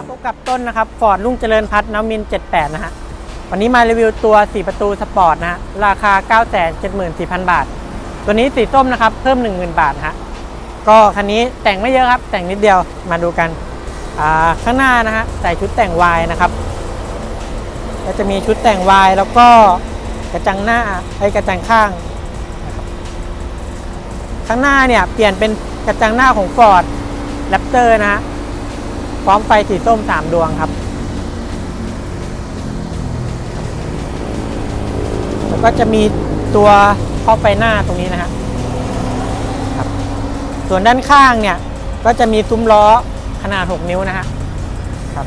ครับพบกับต้นนะครับฟอร์ดรุ่งเจริญพัฒน์นวมิน 78 นะฮะ วันนี้มารีวิวตัว 4 ประตูสปอร์ตนะฮะ ราคา 974,000 บาท ตัวนี้สีส้มนะครับ เพิ่ม 10,000 บาทฮะ ก็คันนี้แต่งไม่เยอะครับ แต่งนิดเดียว มาดูกัน ข้างหน้านะฮะ ใส่ชุดแต่งวายนะครับ ก็จะมีชุดแต่งวายแล้วก็กระจังหน้า ไอ้กระจังข้างนะครับข้างหน้าเนี่ยเปลี่ยนเป็นกระจังหน้าของ Ford Raptor นะฮะ พร้อมไฟสีส้ม 3 ดวงครับ แล้วก็จะมีตัวครอบไฟหน้าตรงนี้นะฮะครับ ส่วนด้านข้างเนี่ย ก็จะมีซุ้มล้อขนาด 6 นิ้วนะฮะครับ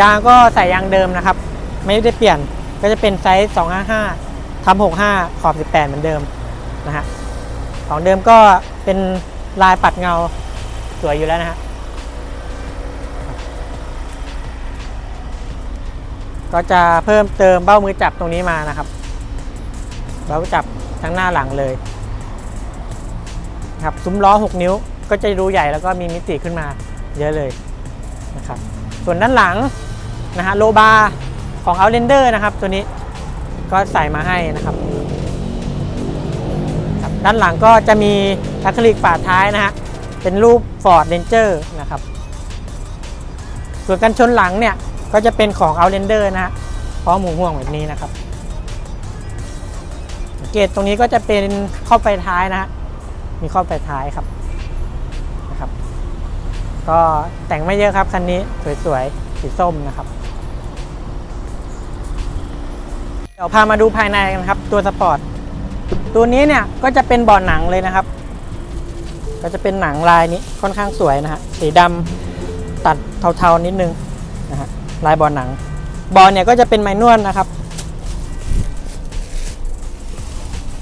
ยางก็ใส่ยางเดิมนะครับ ไม่ได้เปลี่ยนก็จะเป็นไซส์ 255ทำ65 ขอบ 18 เหมือนเดิมนะฮะของเดิมก็เป็นลายปัดเงาสวยอยู่แล้วนะฮะ ก็จะเพิ่มเติมเบ้ามือจับตรงนี้มานะครับเบ้าจับทั้งหน้าหลังเลยนะครับซุ้มล้อ 6 นิ้วก็จะดูใหญ่แล้วก็มีมิติขึ้นมาเยอะเลยนะครับส่วนด้านหลังนะฮะโลบาของ Outlander นะครับ ตัวนี้ก็ใส่มาให้นะครับครับ ด้านหลังก็จะมีอะคริลิกฝาท้ายนะฮะเป็นรูป Ford Ranger นะครับ ส่วนกันชนหลังเนี่ย ก็จะเป็นของ Outlander นะฮะพร้อมหมูห่วงแบบนี้นะครับสังเกตตรงนี้ก็จะเป็นข้อบไฟท้ายนะฮะมีข้อบไฟท้ายครับนะครับ ก็แต่งไม่เยอะครับคันนี้สวยๆสีส้มนะครับ เดี๋ยวพามาดูภายในกันครับตัวสปอร์ตตัวนี้เนี่ยก็จะเป็นเบาะหนังเลยนะครับ ก็จะเป็นหนังลายนี้ค่อนข้างสวยนะฮะสีดำตัดเทาๆนิดนึงนะฮะ ลายบอลหนัง บอลเนี่ยก็จะเป็นไม้นวลนะครับ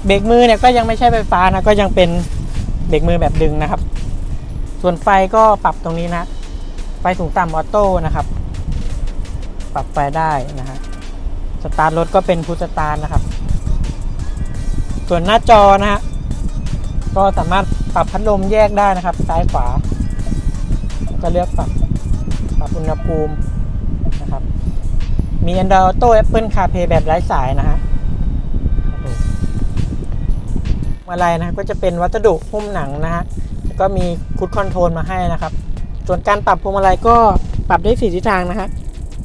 เบรกมือเนี่ยก็ยังไม่ใช่ไฟฟ้านะก็ยังเป็นเบรกมือแบบดึงนะครับ ส่วนไฟก็ปรับตรงนี้นะ ไฟสูงต่ำออโต้นะครับ ปรับไฟได้นะฮะสตาร์ทรถก็เป็นพุทสตาร์นะครับ ส่วนหน้าจอนะฮะก็สามารถปรับพัดลมแยกได้นะครับ ซ้ายขวาก็เลือกปรับปรับอุณหภูมิ มี Android Auto Apple CarPlay แบบไร้สายนะฮะมอะไรนะก็จะเป็นวัสดุหุ้มหนังนะฮะก็มีคุดคอนโทรลมาให้นะครับ ส่วนการปรับพวงมาลัยก็ปรับได้สี่ทิศทางนะฮะ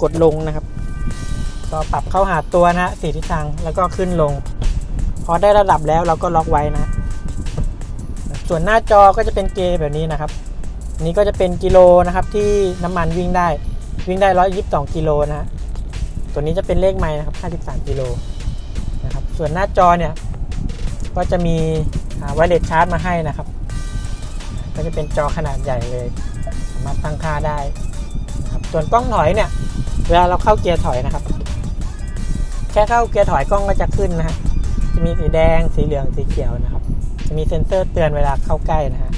กดลงนะครับ ก็ปรับเข้าหาตัวนะฮะสี่ทิศทางแล้วก็ขึ้นลง พอได้ระดับแล้วเราก็ล็อกไว้นะ ส่วนหน้าจอก็จะเป็นเกย์แบบนี้นะครับ นี้ก็จะเป็นกิโลนะครับที่น้ำมันวิ่งได้วิ่งได้ 122 กิโลนะฮะ ตัวนี้จะเป็นเลขไม้นะครับ 53กิโลนะครับ ส่วนหน้าจอเนี่ย ก็จะมีไวเลสชาร์จมาให้นะครับ ก็จะเป็นจอขนาดใหญ่เลยสามารถตั้งค่าได้นะครับส่วนกล้องถอยเนี่ย เวลาเราเข้าเกียร์ถอยนะครับ แค่เข้าเกียร์ถอยกล้องก็จะขึ้นนะฮะ จะมีสีแดง สีเหลือง สีเขียวนะครับ จะมีเซ็นเซอร์เตือนเวลาเข้าใกล้นะฮะ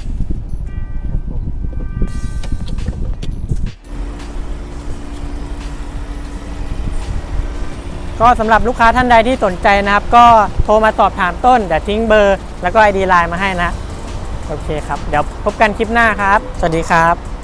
ก็สำหรับลูกค้าท่านใดที่สนใจนะครับ ก็โทรมาสอบถามต้นเดี๋ยวทิ้งเบอร์ แล้วก็ ID ไลน์มาให้นะ โอเคครับ เดี๋ยวพบกันคลิปหน้าครับ สวัสดีครับ